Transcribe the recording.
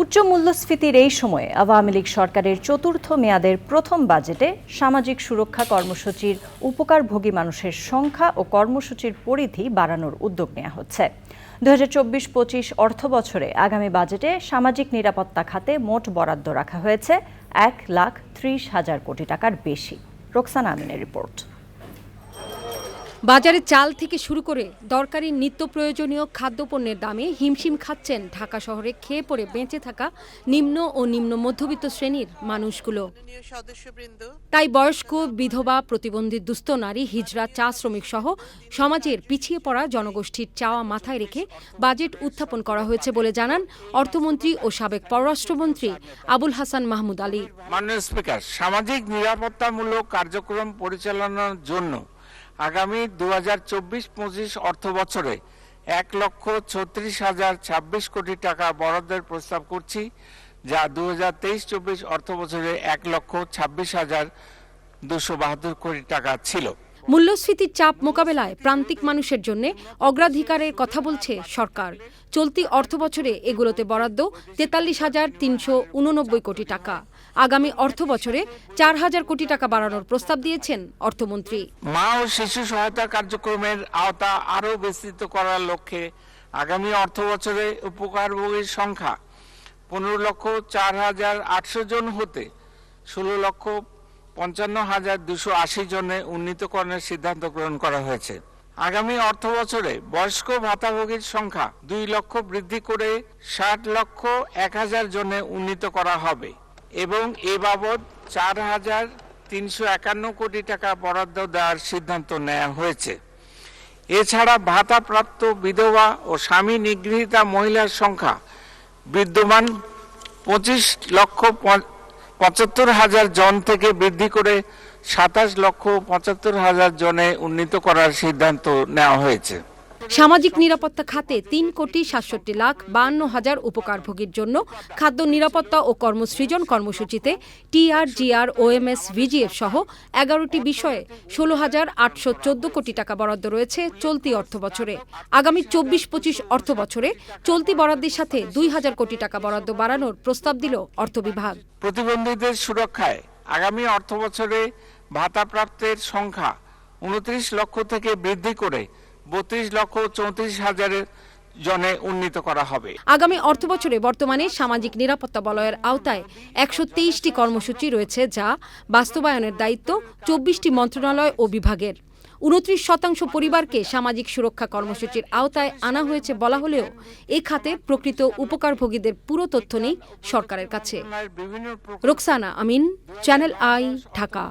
উচ্চ মূল্যস্ফীতির এই সময়ে আওয়ামী লীগ সরকারের চতুর্থ মেয়াদের প্রথম বাজেটে সামাজিক সুরক্ষা কর্মসূচির উপকারভোগী মানুষের সংখ্যা ও কর্মসূচির পরিধি বাড়ানোর উদ্যোগ নেওয়া হচ্ছে। দু হাজার চব্বিশ পঁচিশ অর্থ বছরে আগামী বাজেটে সামাজিক নিরাপত্তা খাতে মোট বরাদ্দ রাখা হয়েছে এক লাখ ত্রিশ হাজার কোটি টাকার বেশি। রোকসানা আমিনের রিপোর্ট। বাজারে চাল থেকে শুরু করে দরকারি নিত্য প্রয়োজনীয় খাদ্যপণ্যের দামে হিমশিম খাচ্ছেন ঢাকা শহরে খেয়ে পড়ে বেঁচে থাকা নিম্ন ও নিম্ন মধ্যবিত্ত শ্রেণির মানুষগুলো। তাই বয়স্ক বিধবা প্রতিবন্ধী দুস্থ নারী হিজড়া চা শ্রমিক সহ সমাজের পিছিয়ে পড়া জনগোষ্ঠীর চাওয়া মাথায় রেখে বাজেট উত্থাপন করা হয়েছে বলে জানান অর্থমন্ত্রী ও সাবেক পররাষ্ট্রমন্ত্রী আবুল হাসান মাহমুদ আলী। মাননীয় স্পিকার সামাজিক নিরাপত্তামূলক কার্যক্রম পরিচালনার জন্য আগামী দু হাজার চব্বিশ পঁচিশ অর্থ বছরে এক লক্ষ ছত্রিশ হাজার ছাব্বিশ কোটি টাকা বরাদ্দের প্রস্তাব করছি, যা দু হাজার তেইশ চব্বিশ অর্থ বছরে এক লক্ষ ছাব্বিশ হাজার দুশো বাহাত্তর কোটি টাকা ছিল। মূল্যস্ফীতির চাপ মোকাবেলায় প্রান্তিক মানুষের জন্য অগ্রাধিকারের কথা বলছে সরকার। চলতি অর্থ বছরে এগুলোতে বরাদ্দ তেতাল্লিশ হাজার তিনশো উননব্বই কোটি টাকা। আগামী অর্থ বছরে চার হাজার কোটি টাকা বাড়ানোর প্রস্তাব দিয়েছেন অর্থমন্ত্রী। মা ও শিশু সহায়তা কার্যক্রমের আওতা আরও বিস্তৃত করার লক্ষ্যে আগামী অর্থ বছরে উপকারভোগীর সংখ্যা পনেরো লক্ষ চার হাজার আটশো জন হতে ষোলো লক্ষ পঞ্চান্ন হাজার দুশো আশি জনে উন্নীতকরণের সিদ্ধান্ত গ্রহণ করা হয়েছে। আগামী অর্থ বছরে বয়স্ক ভাতাভোগীর সংখ্যা দুই লক্ষ বৃদ্ধি করে ষাট লক্ষ এক হাজার জনে উন্নীত করা হবে এবং এ বাবদ চার হাজার তিনশো একান্ন কোটি টাকা বরাদ্দ দেওয়ার সিদ্ধান্ত নেওয়া হয়েছে। এছাড়া ভাতাপ্রাপ্ত বিধবা ও স্বামী নিগৃহীতা মহিলার সংখ্যা বিদ্যমান পঁচিশ লক্ষ পঁচাত্তর হাজার জন থেকে বৃদ্ধি করে সাতাশ লক্ষ পঁচাত্তর হাজার জনে উন্নীত করার সিদ্ধান্ত নেওয়া হয়েছে। সামাজিক নিরাপত্তা খাতে তিন কোটি সাতষট্টি লাখ বান্ন হাজার উপকারভোগীর জন্য খাদ্য নিরাপত্তা ও কর্মসৃজন কর্মসূচিতে টিআরজিআর, ওএমএস, ভিজিএফ সহ এগারোটি বিষয়ে ষোলো হাজার আটশো চোদ্দ কোটি টাকা বরাদ্দ রয়েছে চলতি অর্থ বছরে। আগামী চব্বিশ পঁচিশ অর্থ বছরে চলতি বরাদ্দের সাথে দুই হাজার কোটি টাকা বরাদ্দ বাড়ানোর প্রস্তাব দিল অর্থ বিভাগ। প্রতিবন্ধীদের সুরক্ষায় আগামী অর্থ বছরে ভাতাপ্রাপ্তের সংখ্যা উনত্রিশ লক্ষ থেকে বৃদ্ধি করে বত্রিশ লক্ষ চৌত্রিশ হাজারের জনে উন্নীত করা হবে। আগামী অর্থ বছরে বর্তমানে সামাজিক নিরাপত্তা বলয়ের আওতায় একশো তেইশটি কর্মসূচি রয়েছে যা বাস্তবায়নের দায়িত্ব চব্বিশটি মন্ত্রণালয় ও বিভাগের। উনত্রিশ শতাংশ পরিবারকে সামাজিক সুরক্ষা কর্মসূচির আওতায় আনা হয়েছে বলা হলেও এ খাতের প্রকৃত উপকারভোগীদের পুরো তথ্য নেই সরকারের কাছে। Roksana Amin channel I Dhaka.